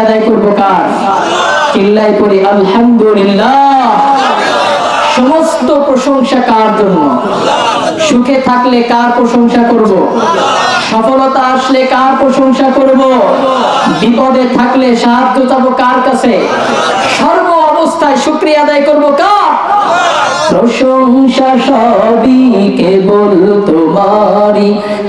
আদায় করব কার? চিল্লাই করি আলহামদুলিল্লাহ। সমস্ত প্রশংসা কার জন্য? সুখে থাকলে কার প্রশংসা করব? সফলতা আসলে কার প্রশংসা করব? বিপদে থাকলে সাহায্য চাবো কার কাছে? সর্ব অবস্থায় শুক্রিয়া আদায় করব কার? প্রশংসা সবই কেবল তোমারি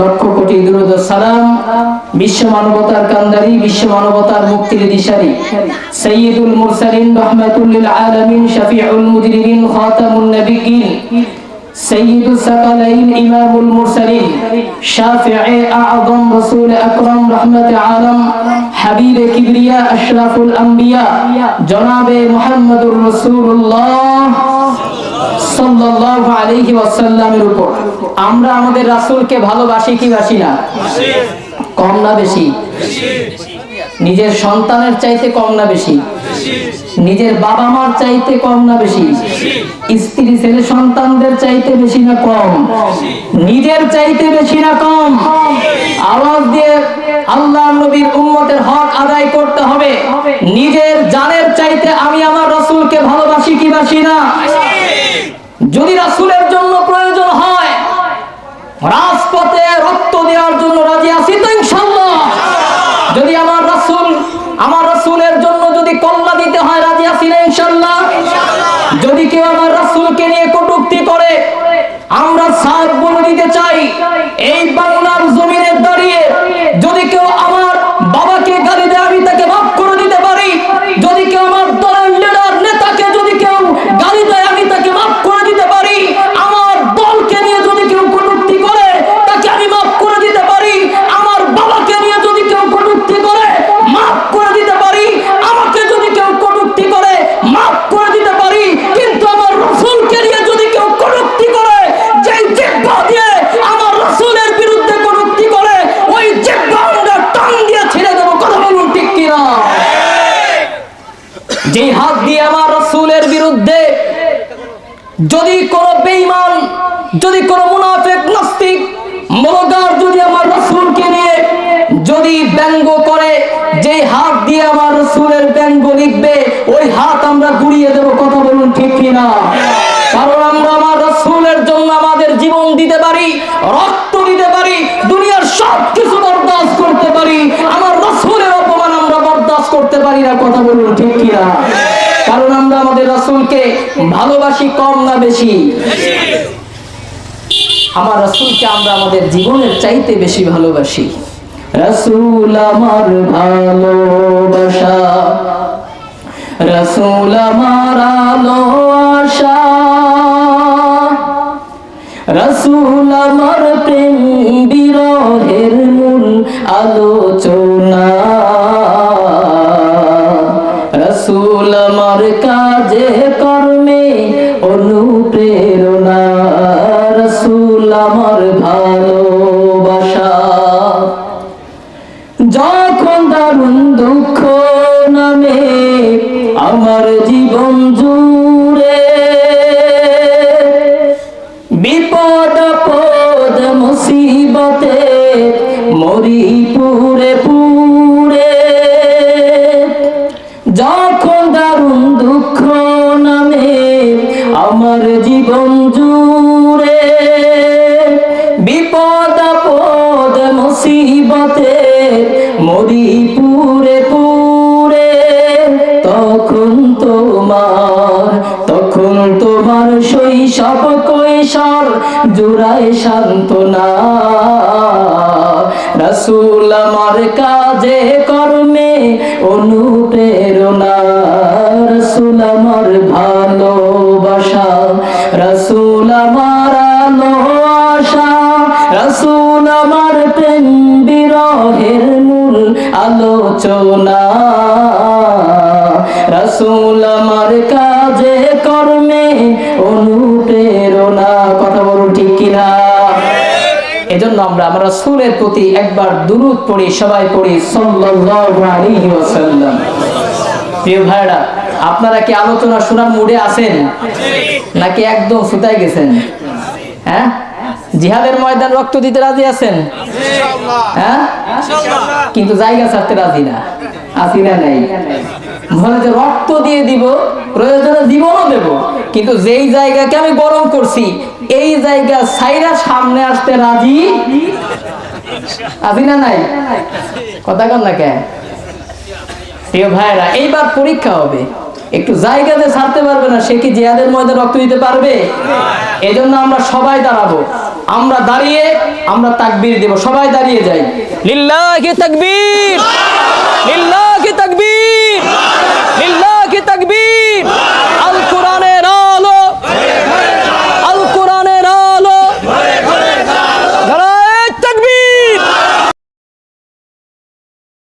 লক্ষ কোটি দুরুদ সালাম বিশ্ব মানবতার কান্দারি বিশ্ব মানবতার মুক্তির দিশারি সৈয়দুল মুরসালিন রহমাতুল্লিল আলামিন শফিউল মুজরিমিন খাতামুন নবিয়্যিন سيد الثقلين إمام المرسلين شافع أعظم رسول أكرم رحمة عالم حبيب كبرياء أشرف الأنبياء جناب محمد رسول الله সাল্লাল্লাহু উপর। আমরা আমাদের রাসূলকে ভালোবাসি কি বাসি না? কম না বেশি। নিজের সন্তানের চাইতে কম না বেশি। নিজের বাবা মার চাইতে কম না বেশি। স্ত্রী ছেলে সন্তানদের চাইতে বেশি না কম। নিজের চাইতে বেশি না কম। আওয়াজ দিয়ে আল্লাহ নবীর উম্মতের হক আদায় করতে হবে। নিজের জানের চাইতে আমি আমার রাসূলকে ভালোবাসি কি বাসি না? যদি রাসুলের জন্য প্রয়োজন হয় রাজপথে রক্ত দেওয়ার জন্য রাজি আছি তো ইনশাআল্লাহ যদি আমার রাসূল আমার রাসূলের জন্য যদি কল্লা দিতে হয় রাজি আছি না ইনশাআল্লাহ যদি কেউ আমার রাসূলকে নিয়ে কটূক্তি করে আমরা সাথ বলে দিতে চাই এই বাংলার জমিনে দাঁড়িয়ে যদি কেউ আমার বাবাকে গালি দেয় আমি তাকে মাফ করে দিতে পারি যদি কেউ আমার দলের লিডার নেতাকে যদি কেউ গালি দেয় আমি তাকে মাফ করে দিতে পারি আমার দলকে নিয়ে যদি কেউ কটূক্তি করে তাকে আমি মাফ করে দিতে পারি আমার বাবাকে নিয়ে যদি কেউ কটূক্তি করে মাফ করে দিতে পারি আমাকে যদি কেউ কটূক্তি করে মাফ করে দিতে পারি কিন্তু আমার রসুলকে নিয়ে যদি কেউ কটূক্তি করে যেই জিহ্বা দিয়ে আমার রসুলের বিরুদ্ধে কটূক্তি করে ওই জিহ্বা আমরা টান দিয়ে ছেড়ে দেবো কথা বলুন ঠিক কিনা যে হাত দিয়ে আমার রসুলের বিরুদ্ধে যদি কোন বেইমান যদি কোন মুনাফেক, নাস্তিক মরগার যদি আমার রসুলকে নিয়ে যদি ব্যঙ্গ করে যে হাত দিয়ে আমার রসুলের ব্যঙ্গ লিখবে, ওই হাত আমরা ঘুরিয়ে দেব কথা বলুন ঠিক কিনা কারণ আমরা আমার রসুলের জন্য আমাদের জীবন দিতে পারি রক্ত দিতে পারি দুনিয়ার সব কিছু বরদাস্ত করতে পারি আমার রসুলের অপমান আমরা বরদাস্ত করতে পারি না কথা বলুন ঠিক কিনা কারণ আমরা আমাদের রাসূলকে ভালোবাসি কম না বেশি? আমার রাসূলকে আমরা আমাদের জীবনের চাইতে বেশি ভালোবাসি। রাসূল আমার ভালোবাসা। রাসূল আমার আলো আশা। রাসূল আমার প্রেম বিরহের মূল আলোচনা রসুল আমার ভালোবাসা। যখন দারুণ দুঃখ নামে আমার জীবন জুড়ে, বিপদ পদ মুসিবতে মরি পুরে পুরে যখন দারুণ দুঃখ নামে আমার জীবন পুরে পুরে, তখন তোমার তখন তোমার শৈশব কৈশোর জুড়ায় সান্ত্বনা। রাসূল আমার কাজে, কর্মে অনুপ্রেরণা। রাসূল আমার ভালোবাসা। রাসূল আমার আলো আশা। রাসূল আমার প্রেম আলোচনা। রসুল আমার কাজে কর্মে অনুপ্রেরণা। কথা বলুন ঠিক কিনা? এজন্য আমরা আমরা রাসূলের প্রতি একবার দুরূদ পড়ি সবাই পড়ি সাল্লাল্লাহু আলাইহি ওয়াসাল্লাম। প্রিয় ভাইরা আপনারা কি আলোচনা শোনার মুডে আছেন? নাকি একদম সুতাই গেছেন? হ্যাঁ? জিহাদের ময়দান রক্ত দিতে রাজি আছেন? হ্যাঁ? কিন্তু জায়গা ছাড়তে রাজি না। আসি না নাই। মনে রক্ত দিয়ে দিব, প্রয়োজনে জীবনও দেব। কিন্তু যেই জায়গাকে আমি গরম করছি, এই জায়গা সাইরা সামনে আসতে রাজি? আসি না নাই? কথা কন না কেন? ভাইরা এইবার পরীক্ষা হবে। একটু জায়গাতে ছাড়তে পারবে না, সে কি জিয়াদের ময়দান রক্ত দিতে পারবে? এজন্য আমরা সবাই দাঁড়াবো। আমরা দাঁড়িয়ে আমরা তাকবীর দেব। সবাই দাঁড়িয়ে যাই। লিল্লাহি তাকবীর! লিল্লাহি তাকবীর! লিল্লাহ